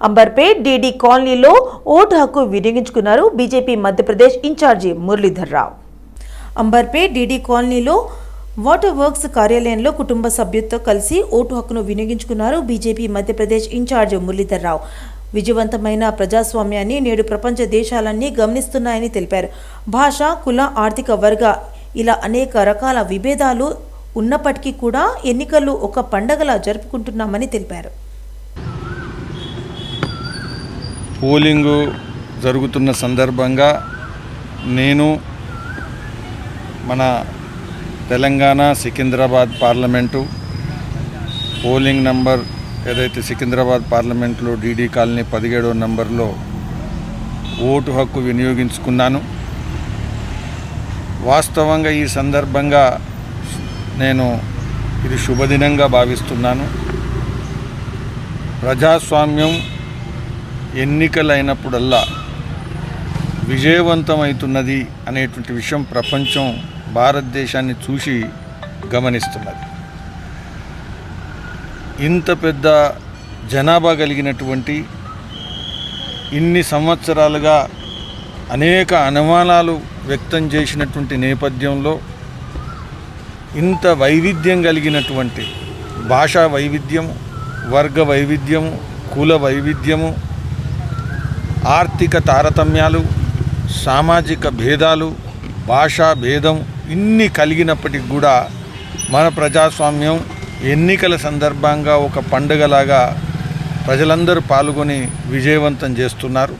Amberpet DD కాలనీలో ఓటు హక్కు వినియోగించుకున్నారు BJP Madhya Pradesh incharge Muralidhar Rao Amberpet DD కాలనీలో వాటర్ వర్క్స్ కార్యాలయంలో కుటుంబ సభ్యులతో కలిసి ఓటు హక్కును వినియోగించుకున్నారు బీజేపీ మధ్యప్రదేశ్ ఇన్ఛార్జ్ మురళీధర్ రావు విజయవంతమైన ప్రజాస్వామ్యాన్ని నేడు ప్రపంచ దేశాలన్నీ గమనిస్తున్నాయని తెలిపారు. భాష కుల ఆర్థిక వర్గ ఇలా అనేక రకాల విభేదాలు ఉన్నప్పటికీ కూడా ఎన్నికలు ఒక పండగలా జరుపుకుంటున్నామని తెలిపారు. పోలింగు జరుగుతున్న సందర్భంగా నేను మన Telangana Secunderabad parliament polling number ఏదైతే సికింద్రాబాద్ పార్లమెంట్లో డీడీ కాలనీ పదిహేడో నంబర్లో ఓటు హక్కు వినియోగించుకున్నాను. వాస్తవంగా ఈ సందర్భంగా నేను ఇది శుభదినంగా భావిస్తున్నాను. ప్రజాస్వామ్యం ఎన్నికలైనప్పుడల్లా విజయవంతమవుతున్నది అనేటువంటి విషయం ప్రపంచం భారతదేశాన్ని చూసి గమనిస్తున్నది. ఇంత పెద్ద జనాభా కలిగినటువంటి ఇన్ని సంవత్సరాలుగా అనేక అనుమానాలు వ్యక్తం చేసినటువంటి నేపథ్యంలో ఇంత వైవిధ్యం కలిగినటువంటి భాషా వైవిధ్యము వర్గ వైవిధ్యము కుల వైవిధ్యము ఆర్థిక తారతమ్యాలు సామాజిక భేదాలు భాషా భేదం ఇన్ని కలిగినప్పటికి కూడా మన ప్రజాస్వామ్యం ఎన్నికల సందర్భంగా ఒక పండుగలాగా ప్రజలందరూ పాల్గొని విజయవంతం చేస్తున్నారు.